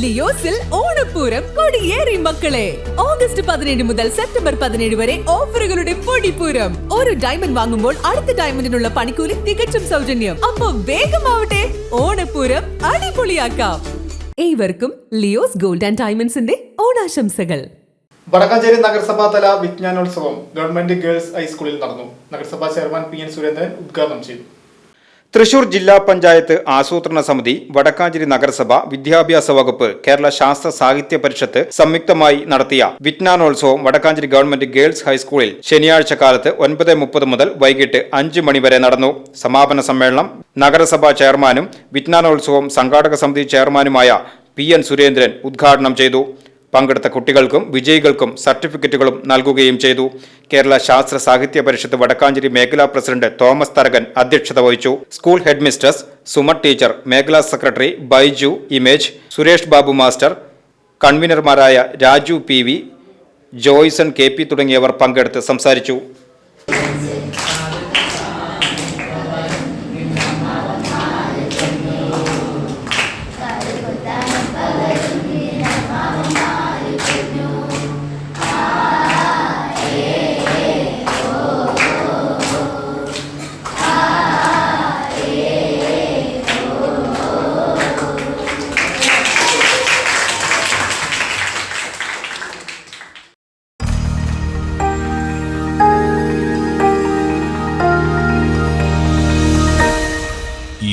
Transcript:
ലിയോസിൽ ഓണപ്പൂരം കൊടിയേറി മക്കളെ. ഓഗസ്റ്റ് പതിനേഴ് മുതൽ സെപ്റ്റംബർ പതിനേഴ് വരെ ഓഫറുകളുടെ പൊടിപ്പൂരം. ഒരു ഡയമണ്ട് വാങ്ങുമ്പോൾ അടുത്ത ഡയമണ്ടിനുള്ള പണിക്കൂലി തികച്ചും സൗജന്യം. അപ്പൊ വേഗമാവട്ടെ ഓണപ്പൂരം അടിപൊളിയാക്കാം. ഏവർക്കും ലിയോസ് ഗോൾഡ് ആൻഡ് ഡയമണ്ട്സിന്റെ ഓണാശംസകൾ. വടക്കാഞ്ചേരി നഗരസഭാ തല വിജ്ഞാനോത്സവം ഗവൺമെന്റ് ഗേൾസ് ഹൈസ്കൂളിൽ നടന്നു. നഗരസഭാ ചെയർമാൻ പി എൻ സുരേന്ദ്രൻ ഉദ്ഘാടനം ചെയ്തു. തൃശൂർ ജില്ലാ പഞ്ചായത്ത് ആസൂത്രണ സമിതി വടക്കാഞ്ചേരി നഗരസഭ വിദ്യാഭ്യാസ വകുപ്പ് കേരള ശാസ്ത്ര സാഹിത്യ പരിഷത്ത് സംയുക്തമായി നടത്തിയ വിജ്ഞാനോത്സവം വടക്കാഞ്ചേരി ഗവൺമെന്റ് ഗേൾസ് ഹൈസ്കൂളിൽ ശനിയാഴ്ച കാലത്ത് ഒൻപത് മുപ്പത് മുതൽ വൈകിട്ട് അഞ്ച് മണിവരെ നടന്നു. സമാപന സമ്മേളനം നഗരസഭാ ചെയർമാനും വിജ്ഞാനോത്സവം സംഘാടക സമിതി ചെയർമാനുമായ പി എൻ സുരേന്ദ്രൻ ഉദ്ഘാടനം ചെയ്തു. പങ്കെടുത്ത കുട്ടികൾക്കും വിജയികൾക്കും സർട്ടിഫിക്കറ്റുകളും നൽകുകയും ചെയ്തു. കേരള ശാസ്ത്ര സാഹിത്യ പരിഷത്ത് വടക്കാഞ്ചേരി മേഖലാ പ്രസിഡന്റ് തോമസ് തരകൻ അധ്യക്ഷത വഹിച്ചു. School head mistress Suma teacher മേഖലാ സെക്രട്ടറി ബൈജു ഇമേജ് Suresh Babu master കൺവീനർമാരായ Raju P V Joyson K P തുടങ്ങിയവർ പങ്കെടുത്ത് സംസാരിച്ചു.